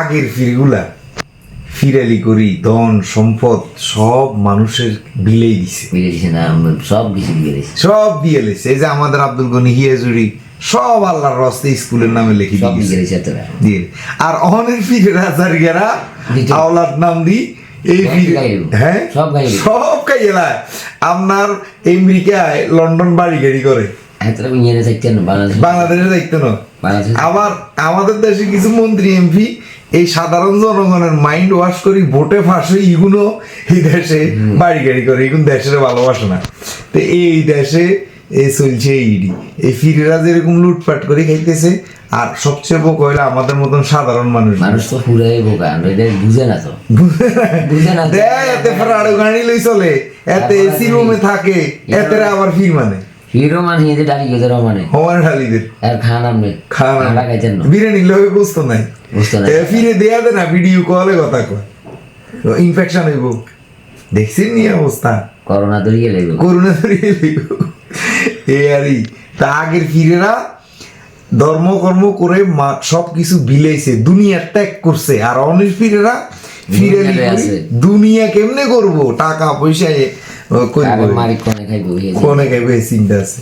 আগের ফিরগুলা ফিরালি করি ধন সম্পদ সব মানুষের বিলেই দিছে। দিছে সব কিছু দিছে। সব দিয়ে লেছে এই যে আমাদের আব্দুল গনি হিয়াজুরি সব আল্লাহর রস্তে স্কুলের নামে লিখে দিয়ে। আর অহনের ফিরে হাজার গেরা। আওলাদ নাম দি এই হ্যাঁ? সব গাইলা। আপনার আমেরিকায় লন্ডন বাড়ি গাড়ি করে। বাংলাদেশ বাংলাদেশে দেখতো না বাংলাদেশ আবার আমাদের দেশে কিছু মন্ত্রী এমপি এই সাধারণ জনগণের মাইন্ড ওয়াশ করি ভোটে ফাঁসে ইগুলো এই দেশে বাড়ি গাড়ি করে এগুলো দেশের ভালোবাসে না। তো এই দেশে এ চলছে এইডি এই ফিরেরা যেরকম লুটপাট করে খাইতেছে আর সবচেয়ে বড় হইল আমাদের মতন সাধারণ মানুষ। মানুষ তো পুরাই বোকা বুঝে না তো। বুঝে না। দেয় এতে ফেরাড়ো গাড়ি লই চলে এতে এসি রুমে থাকে এতে আবার ফির মানে। হিরো মানে হিন্দে ডালি গেছে মানে? হওয়ার ঢালিদের আর খান আপনি খানা বিরিয়ানি বুঝতো নাই। বুঝতো না এ ফিরে দেয়া দে না ভিডিও কলে কথা কয়। ইনফেকশন হইব। দেখছেন নি অবস্থা। করোনা ধরিয়ে করোনা ধরিয়ে লইব। এ আরই তা আগের ফিরেরা ধর্ম কর্ম করে মা- সব কিছু বিলাইছে দুনিয়া ত্যাগ করছে। আর অনেক ফিরেরা ফিরে। দুনিয়া কেমনে করব? টাকা পয়সা কোন খাইবে কোনে খাইবে চিন্তা আছে।